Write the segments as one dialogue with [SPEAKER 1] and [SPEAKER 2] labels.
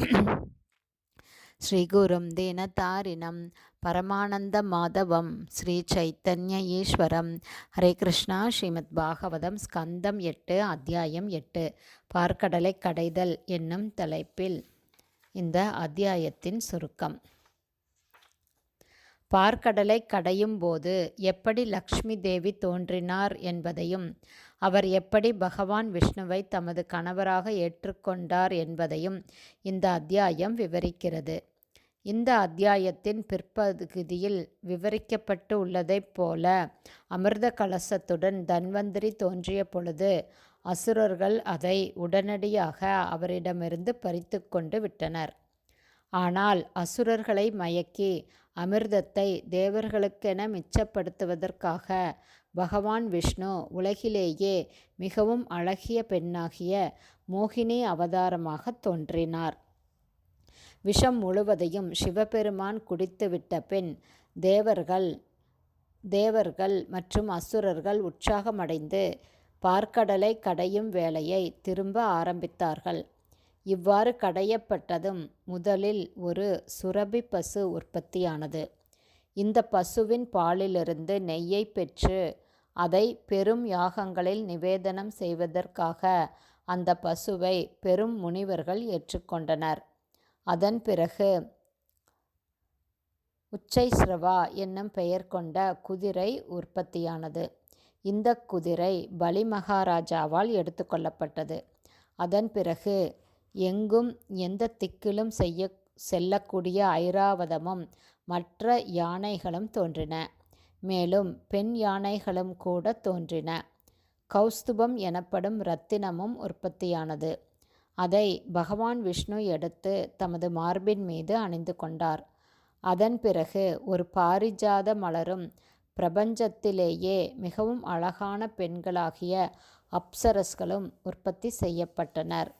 [SPEAKER 1] ஸ்ரீகுரும் தேனதாரிணம் பரமானந்த மாதவம் ஸ்ரீ சைத்தன்ய ஈஸ்வரம் ஹரே கிருஷ்ணா. ஸ்ரீமத் பாகவதம் ஸ்கந்தம் எட்டு அத்தியாயம் எட்டு. பார்க்கடலை கடைதல் என்னும் தலைப்பில் இந்த அத்தியாயத்தின் சுருக்கம். பார்க்கடலை கடையும் போது எப்படி லக்ஷ்மி தேவி தோன்றினார் என்பதையும் அவர் எப்படி பகவான் விஷ்ணுவை தமது கணவராக ஏற்றுக்கொண்டார் என்பதையும் இந்த அத்தியாயம் விவரிக்கிறது. இந்த அத்தியாயத்தின் பிற்பகுதியில் விவரிக்கப்பட்டு உள்ளதைப் போல அமிர்த கலசத்துடன் தன்வந்திரி தோன்றிய பொழுது அசுரர்கள் அதை உடனடியாக அவரிடமிருந்து பறித்து கொண்டு விட்டனர். ஆனால் அசுரர்களை மயக்கி அமிர்தத்தை தேவர்களுக்கென மிச்சப்படுத்துவதற்காக பகவான் விஷ்ணு உலகிலேயே மிகவும் அழகிய பெண்ணாகிய மோகினி அவதாரமாக தோன்றினார். விஷம் முழுவதையும் சிவபெருமான் குடித்துவிட்ட பின் தேவர்கள் தேவர்கள் மற்றும் அசுரர்கள் உற்சாகமடைந்து பார்க்கடலை கடையும் வேலையை திரும்ப ஆரம்பித்தார்கள். இவ்வாறு கடையப்பட்டதும் முதலில் ஒரு சுரபி பசு உற்பத்தியானது. இந்த பசுவின் பாலிலிருந்து நெய்யை பெற்று அதை பெரும் யாகங்களில் நிவேதனம் செய்வதற்காக அந்த பசுவை பெரும் முனிவர்கள் ஏற்றுக்கொண்டனர். அதன் பிறகு உச்சைஸ்ரவா என்னும் பெயர் கொண்ட குதிரை உற்பத்தியானது. இந்த குதிரை பலி மகாராஜாவால் எடுத்துக்கொள்ளப்பட்டது அதன் பிறகு எங்கும் எந்த திக்கிலும் செய்ய செல்லக்கூடிய ஐராவதமும் மற்ற யானைகளும் தோன்றின. மேலும் பெண் யானைகளும் கூட தோன்றின. கௌஸ்துபம் எனப்படும் இரத்தினமும் உற்பத்தியானது. அதை பகவான் விஷ்ணு எடுத்து தமது மார்பின் மீது அணிந்து கொண்டார். அதன் பிறகு ஒரு பாரிஜாத மலரும் பிரபஞ்சத்திலேயே மிகவும் அழகான பெண்களாகிய அப்சரஸ்களும் உற்பத்தி செய்யப்பட்டனர்.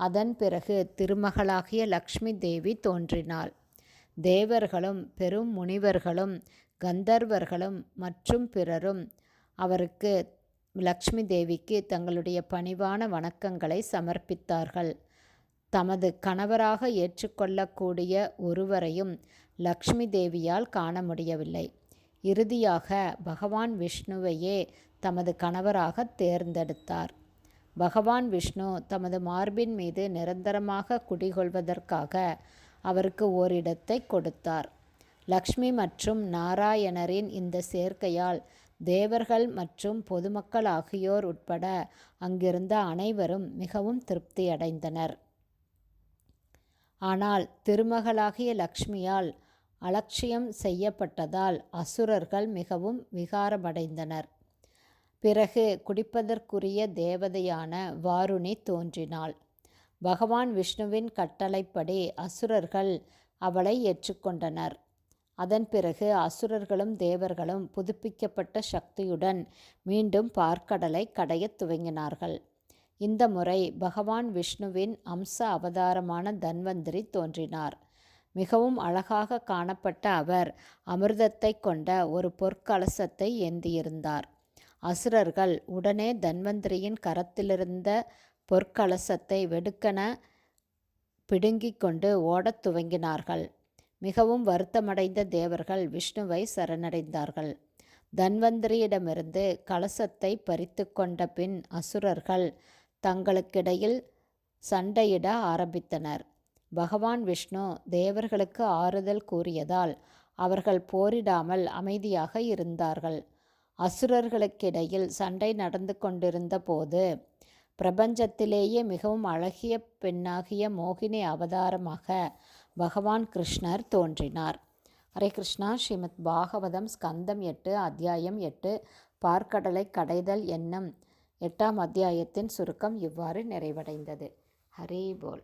[SPEAKER 1] அதன் பிறகு திருமகளாகிய லக்ஷ்மி தேவி தோன்றினாள். தேவர்களும் பெரும் முனிவர்களும் கந்தர்வர்களும் மற்றும் பிறரும் அவருக்கு லக்ஷ்மி தேவிக்கு தங்களுடைய பணிவான வணக்கங்களை சமர்ப்பித்தார்கள். தமது கணவராக ஏற்றுக்கொள்ளக்கூடிய ஒருவரையும் லக்ஷ்மி தேவியால் காண முடியவில்லை. இறுதியாக பகவான் விஷ்ணுவையே தமது கணவராக தேர்ந்தெடுத்தார். பகவான் விஷ்ணு தமது மார்பின் மீது நிரந்தரமாக குடிகொள்வதற்காக அவருக்கு ஓரிடத்தை கொடுத்தார். லக்ஷ்மி மற்றும் நாராயணரின் இந்த சேர்க்கையால் தேவர்கள் மற்றும் பொதுமக்கள் ஆகியோர் உட்பட அங்கிருந்த அனைவரும் மிகவும் திருப்தியடைந்தனர். ஆனால் திருமகளாகிய லக்ஷ்மியால் அலட்சியம் செய்யப்பட்டதால் அசுரர்கள் மிகவும் விகாரமடைந்தனர். பிறகு குடிப்பதற்குரிய தேவதையான வாருணி தோன்றினாள். பகவான் விஷ்ணுவின் கட்டளைப்படி அசுரர்கள் அவளை ஏற்றுக்கொண்டனர். அதன் பிறகு அசுரர்களும் தேவர்களும் புதுப்பிக்கப்பட்ட சக்தியுடன் மீண்டும் பார்க்கடலை கடையத் துவங்கினார்கள். இந்த முறை பகவான் விஷ்ணுவின் அம்ச அவதாரமான தன்வந்திரி தோன்றினார். மிகவும் அழகாக காணப்பட்ட அவர் அமிர்தத்தை கொண்ட ஒரு பொற்கலசத்தை ஏந்தியிருந்தார். அசுரர்கள் உடனே தன்வந்திரியின் கரத்திலிருந்த பொற்கலசத்தை வெடுக்கென பிடுங்கிக் கொண்டு ஓடத் துவங்கினார்கள். மிகவும் வருத்தமடைந்த தேவர்கள் விஷ்ணுவை சரணடைந்தார்கள். தன்வந்திரியிடமிருந்து கலசத்தை பறித்து கொண்ட பின் அசுரர்கள் தங்களுக்கிடையில் சண்டையிட ஆரம்பித்தனர். பகவான் விஷ்ணு தேவர்களுக்கு ஆறுதல் கூறியதால் அவர்கள் போரிடாமல் அமைதியாக இருந்தார்கள். அசுரர்களுக்கிடையில் சண்டை நடந்து கொண்டிருந்த போது பிரபஞ்சத்திலேயே மிகவும் அழகிய பெண்ணாகிய மோகினி அவதாரமாக பகவான் கிருஷ்ணர் தோன்றினார். ஹரே கிருஷ்ணா. ஸ்ரீமத் பாகவதம் ஸ்கந்தம் எட்டு அத்தியாயம் எட்டு பார்க்கடலை கடைதல் என்னும் எட்டாம் அத்தியாயத்தின் சுருக்கம் இவ்வாறு நிறைவடைந்தது. ஹரே போல்.